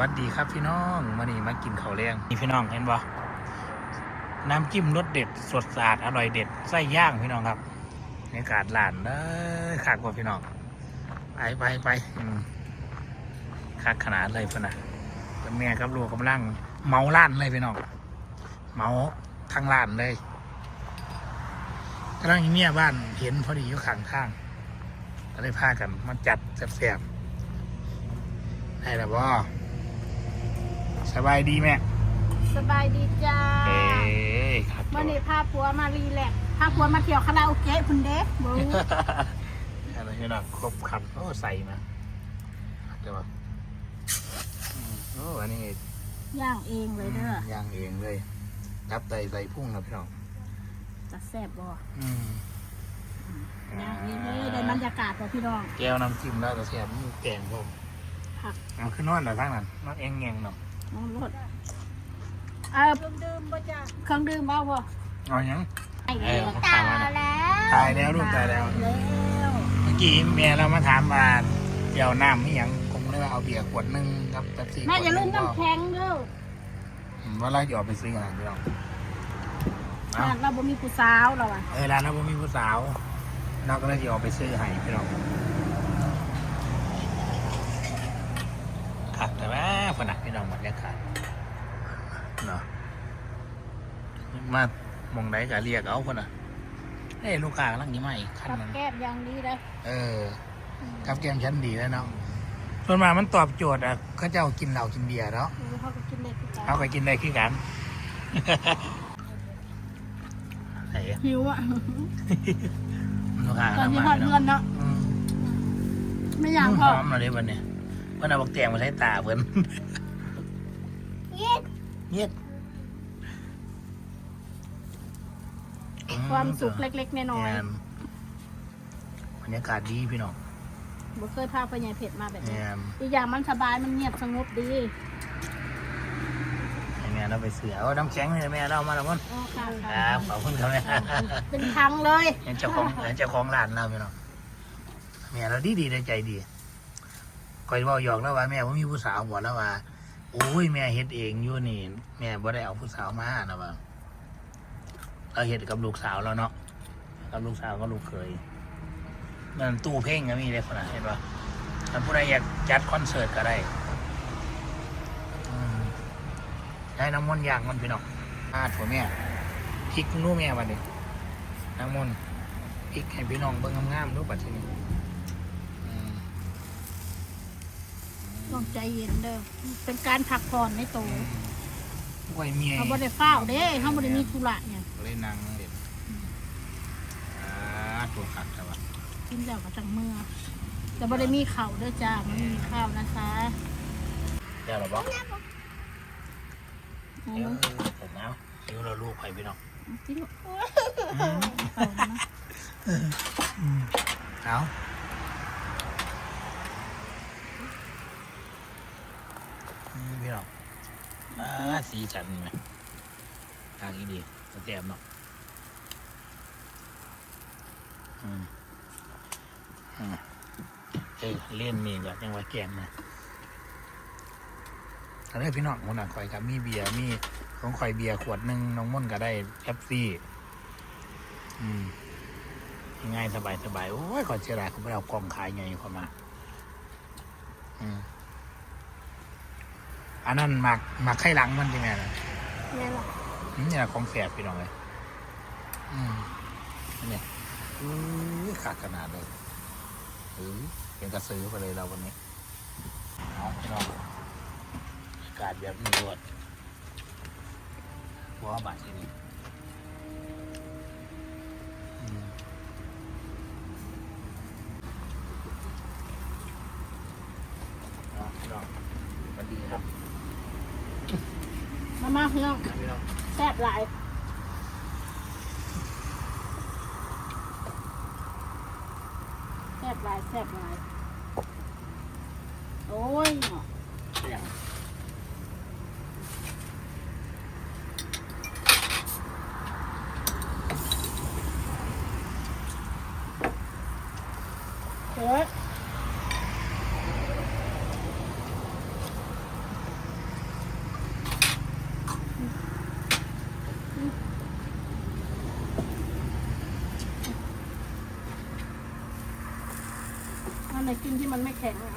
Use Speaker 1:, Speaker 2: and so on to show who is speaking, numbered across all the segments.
Speaker 1: วัสดีครับพี่น้องวันนี้มากินข้าวแรงนี่พี่น้องเห็นบ่น้ำจิ้มรสเด็ดสดสะอาดอร่อยเด็ดไส้ย่างพี่น้องครับบรรยากาศหลานเลยคักกว่าพี่น้องไปไปไปคักขนาดเลยพะนะแล้วแม่กับลูกกำลังเมาล้านเลยพี่น้องเมาทั้งล้านเลยกำลังเมียบ้านเห็นพอดีอยู่ข้างข้างก็เลยพากันมาจัดแซ่บๆได้แล้วบ่ สบายดีแม่
Speaker 2: สบายดีจ้า
Speaker 1: เอ้ยครับ
Speaker 2: วันนี้พาผัวมารีแลกซ์พาผัวมาเที่ยวคาราโอเกะคุณเด้บู
Speaker 1: อะไรนี่นะครบครันโอ้ใส่มาเดี๋ยวว่าอืมโอ้อันนี้
Speaker 2: ย่างเองเลยเด้อย่าง
Speaker 1: เองเลยรับไตใส่พุ่งนะพี่น้อง
Speaker 2: จะแซ่บบ่
Speaker 1: อืม
Speaker 2: ย่างเองเลยได้บรรยากาศบ่พี่น้อง
Speaker 1: แก้วน้ำจิ้มแล้วก็แซ่บมีแกงผม
Speaker 2: ผัก
Speaker 1: เอาขึ้นนอนหน่อยทั้งนั้นนอนเองแงงเนาะ
Speaker 2: น้องรสเออเครื่องดื่มบ่จ้าเครื่องดื่มบ่บ่
Speaker 1: เอาหยัง
Speaker 2: ไอ้
Speaker 1: เออ
Speaker 2: ตายแล้ว
Speaker 1: ตายแล้วลูกตายแล้ว
Speaker 2: แล้ว
Speaker 1: เมื่อกี้แม่เรามาถามว่าเดี๋ยวน้ำไม่ยังผมเลยว่าเอาเบียร์ขวดหนึงกับแป๊บซี่ขวดห
Speaker 2: แม่
Speaker 1: นึ่ง
Speaker 2: อย่าลืม
Speaker 1: ก็
Speaker 2: น้ำแข็งเด้อ
Speaker 1: อืมว่าเราจะออกไปซื้ออะไรพี่น้องเอา
Speaker 2: บ้านเราบ่มีผู้สาวเราอะ
Speaker 1: เออร้านนั้นผมมีผู้สาวเราก็เลยจะออกไปซื้อให้พี่น้องขัดแต่ว่าผนักพี่น้อง บรรยากาศเนาะมามองไหนก็เรียกเอาคนน่ะเอ้ยลูกค้ากำลังยิ้มมาอีกขั้น
Speaker 2: กับ
Speaker 1: หนึง
Speaker 2: แก้มอย่างดีเลย
Speaker 1: เออกับแกมชั้นดีแล้วเนาะส่วนมากมันตอบโจทย์อะเขาเจ้ากินเหล้ากินเบียร์เนาะ
Speaker 2: เออเขาก็กินได้คือกัน
Speaker 1: เขาไปกินได้คือกัน ไหนอะ
Speaker 2: หิวอะ
Speaker 1: ลูกค้า
Speaker 2: ตอน
Speaker 1: ทำ
Speaker 2: นี้
Speaker 1: มา
Speaker 2: ฮอด
Speaker 1: เนาะ
Speaker 2: เงินเนาะ
Speaker 1: อืม
Speaker 2: ไม่อยาก
Speaker 1: ห
Speaker 2: พอ
Speaker 1: อมเราเลยวันนี้เพิ่นเอาบักแตงมาใช้ตาเพิ่น
Speaker 2: เย็ด
Speaker 1: เงียด
Speaker 2: ความสุขเล็กๆน้อย
Speaker 1: แม่นบรรยากาศดีพี่น้อง
Speaker 2: ๆบ่เคยพาไปใหญ่เผ็ดมาแบบนี้
Speaker 1: แม่น
Speaker 2: อีกอย่างมันสบายมันเงียบสงบดี
Speaker 1: ให้แม่เราไปเสือเอาน้ำแข็งให้แม่เรามาแล้วมั้ง
Speaker 2: อ๋อค่ะ
Speaker 1: ครับขอบคุณครับแม่
Speaker 2: เป็นครั้งเลย
Speaker 1: ยังเจ้าของยังเจ้าของร้านเราพี่น้องแม่เราดีดีๆใจดีคอยเว่าหยอกแล้วว่าแม่ผมมีผู้สาวบอกแล้วว่า โอ้ยแม่เฮ็ดเองอยู่นี่ แม่บ่ได้เอาผู้สาวมานะว่าเราเฮ็ดกับลูกสาวแล้วเนาะกับลูกสาวก็ลูกเคยมันตู้เพลงก็มีได้ขนาดเห็นปะถ้าผู้ใดอยากจัดคอนเสิร์ตก็ได้อืมให้น้ำมนต์อยากมันพี่น้องอาถั่วแม่พริกนู่แม่บัดนี้น้ำมนต์พริกให้พี่น้องเบิ่งงามๆรูปบัดทีนี้อืม
Speaker 2: ต้ องใจเย็นเด้อเป็นการพักผ่อนในตัว
Speaker 1: ไว้เมีย
Speaker 2: เขาบ่ได้เฝ้าวเด้เขาบ่ได้มีธุระเนี่ย
Speaker 1: เลยนั่งเด็ดอ่าตัวขัดใช่ปะ
Speaker 2: กินเจ้าก็จังเมื่อแต่บ่ได้มีข้าวเด้อจ้ามันมีข้าวนะคะ
Speaker 1: เดี๋ยวเราบอก
Speaker 2: เอา
Speaker 1: เดี๋ยว
Speaker 2: มา
Speaker 1: ผมเอาเดี๋ยวเราลูกไปพี่น้อง
Speaker 2: กินลูก
Speaker 1: อืม
Speaker 2: เอามา
Speaker 1: เอาอืมพี่น้องอ่ สีจันไหมทางนี้ดีแตมเนาะอืมอืมเอ้ยเล่นมีแบบยังว่าแกมนะอันนี้พี่น้องคนน่ะคอยกับมีเบียร์มีของคอยเบียร์ขวดหนึ่งน้องม่อนก็ได้แอปซี่อืมง่ายสบายสบายโอ้ยก่อเชียร์ดาเขาไม่เอากล่องขายไงเข้ามา อืม อันนั้นหมักหมักไข่หลังมันจริงไงนะ
Speaker 2: เนี่ยล่ะ
Speaker 1: อืมนี่แหละของแสบพี่น้องเลยอืมนี่อื้อขาดขนาดเลยเออเป็นกระสือไปเลยเราวันนี้เอาพี่น้องอากาศแบบนี้รวดหัวบาดที่นี่อืมครับพี่น้องสวัสดีครับ
Speaker 2: มามาพี่น้อง
Speaker 1: พี่น้อง
Speaker 2: แซ่บหลายแซ่บหลายแซ่บหลายโอ้ยเนาะ
Speaker 1: อย่าง
Speaker 2: เฮ้ย ใน กินที่มันไม่แข็งอา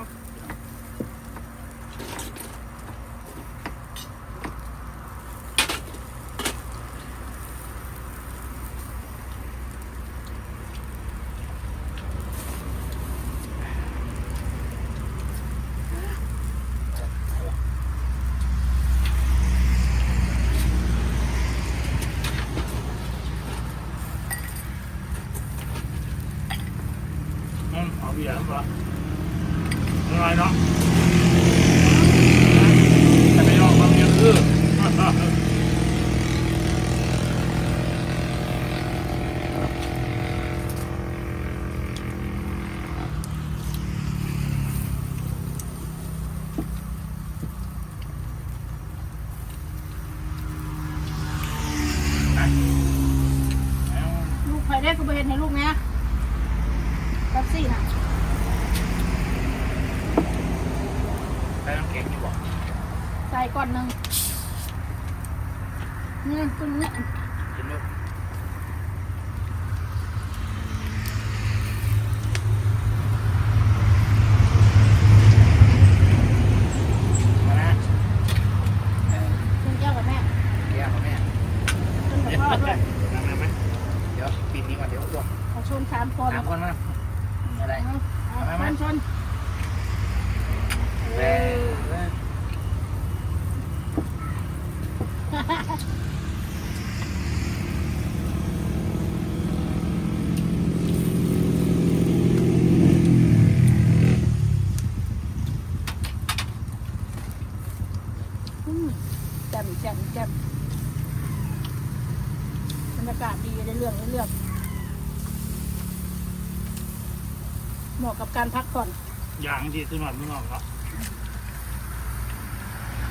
Speaker 1: ที่ขึ้นมาเมื่อก่อนก็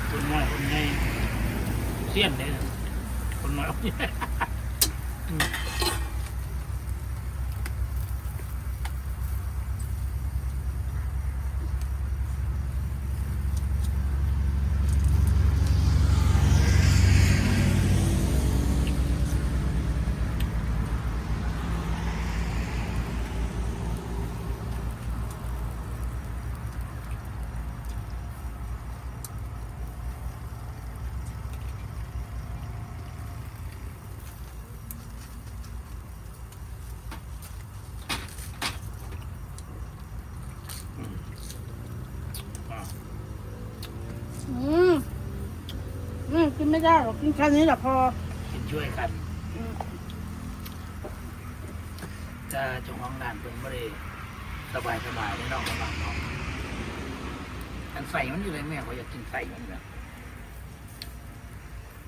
Speaker 1: คนน้อยคนใหญ่เสี้ยนเลยคนน้อยคนใหญ่อืม อ่า
Speaker 2: อืมอืมกิน ไม่ได้หรอกกินแค่นี้แหละพอ
Speaker 1: กินช่วยกัน
Speaker 2: อืม
Speaker 1: จะเจ้าของร้านเป็นไม่ได้สบายสบายได้นอกกำลังเนาะอันใส่มันอยู่เลยแม่เขาอยากกินใส่มันแบบ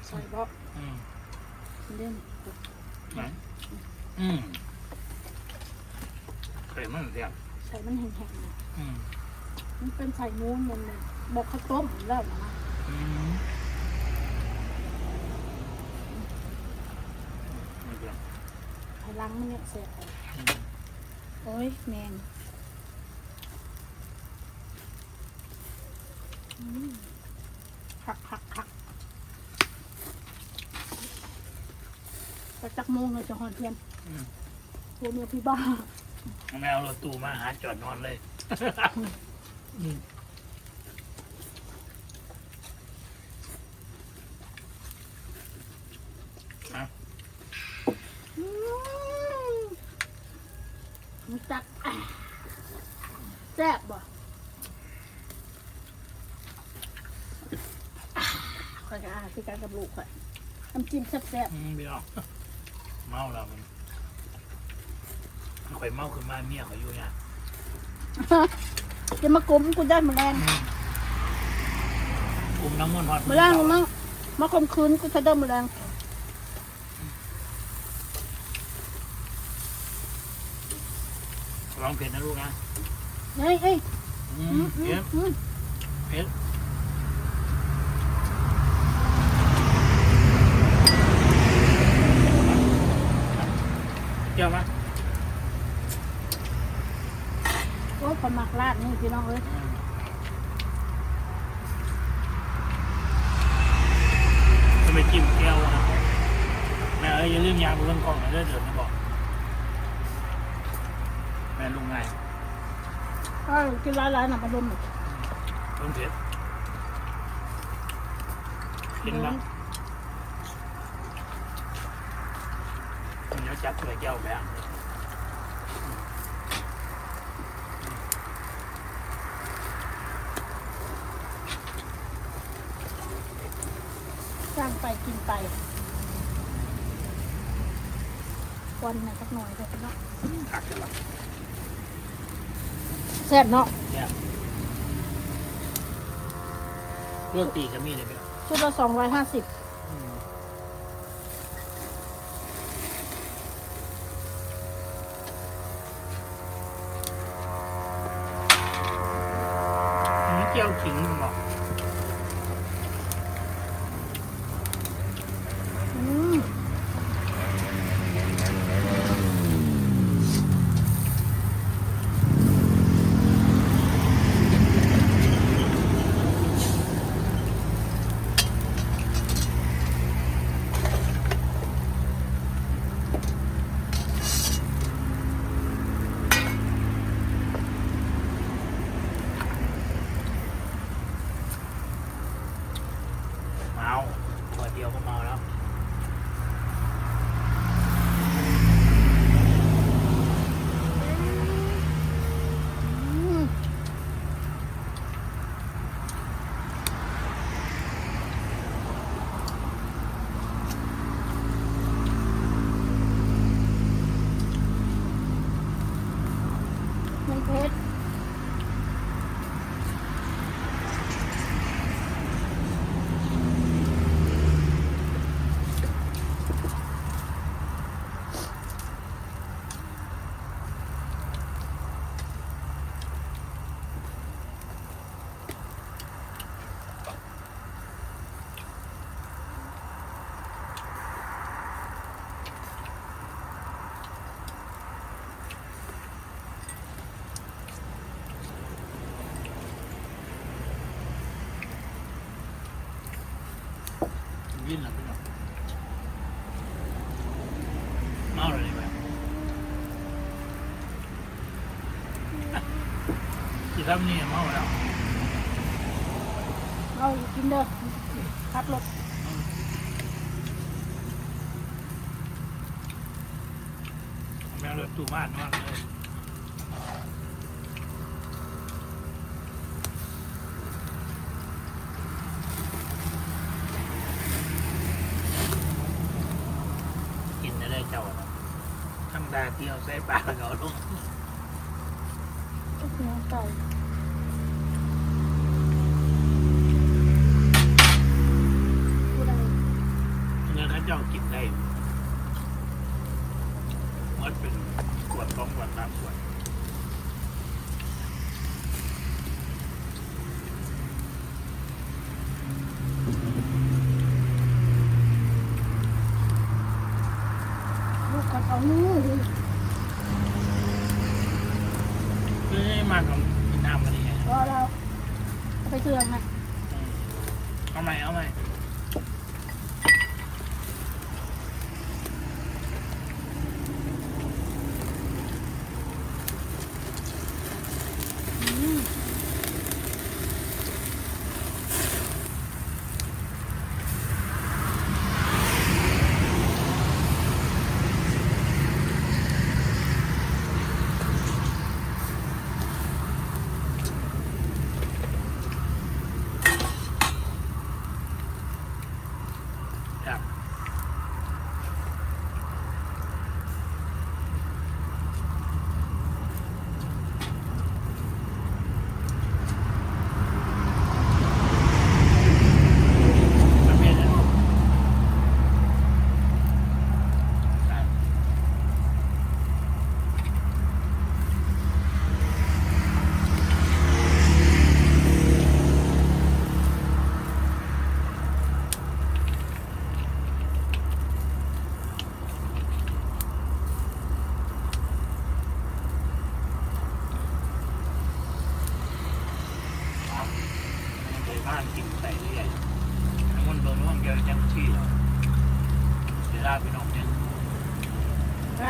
Speaker 2: ใส่บล็อก
Speaker 1: อืม
Speaker 2: เล่น
Speaker 1: ไหนอืมเคยมันเดียว
Speaker 2: ใส่มันแห้งๆเลย
Speaker 1: อืม
Speaker 2: มันเป็นใส่มูนมันเลยบอกข้าวต้มแล้วนะ
Speaker 1: อืมไม่เดียว
Speaker 2: ไอ้ลังมันเนี่ยเสียบไป
Speaker 1: อืม
Speaker 2: โอ้ยแมงอืมคักคักคักไปจักโมงเลยจะหอนเทียน
Speaker 1: อืม
Speaker 2: ตัวเมียพี่บ้า
Speaker 1: แม่เอารถตู้มาหาจอดนอนเลย อืมอะ
Speaker 2: อืมมันจักอะแซ่บบ่อะค อยกันอะคือการกับลูกข่อยน้ำจิ้มแซ่บ
Speaker 1: อืมเดี๋ยวเมาแล้วมันข่อยเมาขึ้นมาเมียข่อยอยู่เนี่ย
Speaker 2: ๆจะมากลมกูได้มาแรง
Speaker 1: กลุ่มน้ำมันต์ฮอต
Speaker 2: มาแรงมั้งมาคมคืนกูจะได้มาแรง
Speaker 1: ร้องเพลงนะลูกนะ
Speaker 2: เฮ้ยเฮ้ย
Speaker 1: อื
Speaker 2: อื
Speaker 1: ม
Speaker 2: มอื
Speaker 1: เผ็
Speaker 2: ม
Speaker 1: ด
Speaker 2: อืม
Speaker 1: เผ็ดเกี่ยวไหม
Speaker 2: โอ้ยคนมัก ลาดนี่พี่น้องเอ้ย
Speaker 1: จะไปจิ้มแก้วนะแม่เอ้ยอย่าลืมยางเรื่องกล้องนะเด้อเดี๋ยวนะบอกแม่ลุงไง
Speaker 2: ถ้ากินร้ายๆหนักอารมณ์
Speaker 1: ต้นเผ็ดกินบ้างเดี๋ยวจับถ้วยแก้วแบบ
Speaker 2: สร้าง ไปกินไปวันน่ะสักหน่อยเลยเนาะ
Speaker 1: ขักกันหรอ
Speaker 2: แซ่บเนาะ
Speaker 1: เนี่ยโรตีก็มีเลยไหม
Speaker 2: ชุดละสองร้อยห้าสิบ
Speaker 1: ที่ทำนี่เมาแล้ว
Speaker 2: เอากินเด้อพัดรถ
Speaker 1: แม่รถตู้บ้านมากเลยกินได้เลยเจ้าเนาะทั้งดาเที่ยวใส่ปลาแล้วก็เอาลง
Speaker 2: ชุ
Speaker 1: คือให้มากับกินน้ำมาดีไง
Speaker 2: รอเราเอาไปเตือนนะ
Speaker 1: เอาใหม่เอาใหม่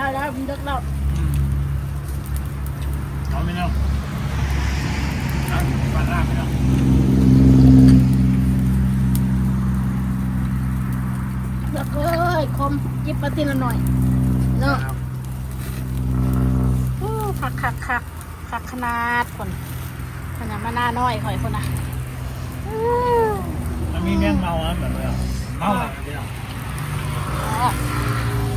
Speaker 2: ได้
Speaker 1: แล้วผมเลิกแล้วเอาไม่เอาเอาปลา
Speaker 2: ลา
Speaker 1: ไม่เอาแล้
Speaker 2: วก็ลยคมยิบปลาตีนละหน่อยเนาะผักขักขักขักขนาดคนขนาดมาหน้าน้อยหอยคนอะ
Speaker 1: มันมีแมงเมาอะแบบนี้ยเมาอะไร
Speaker 2: เนี่ย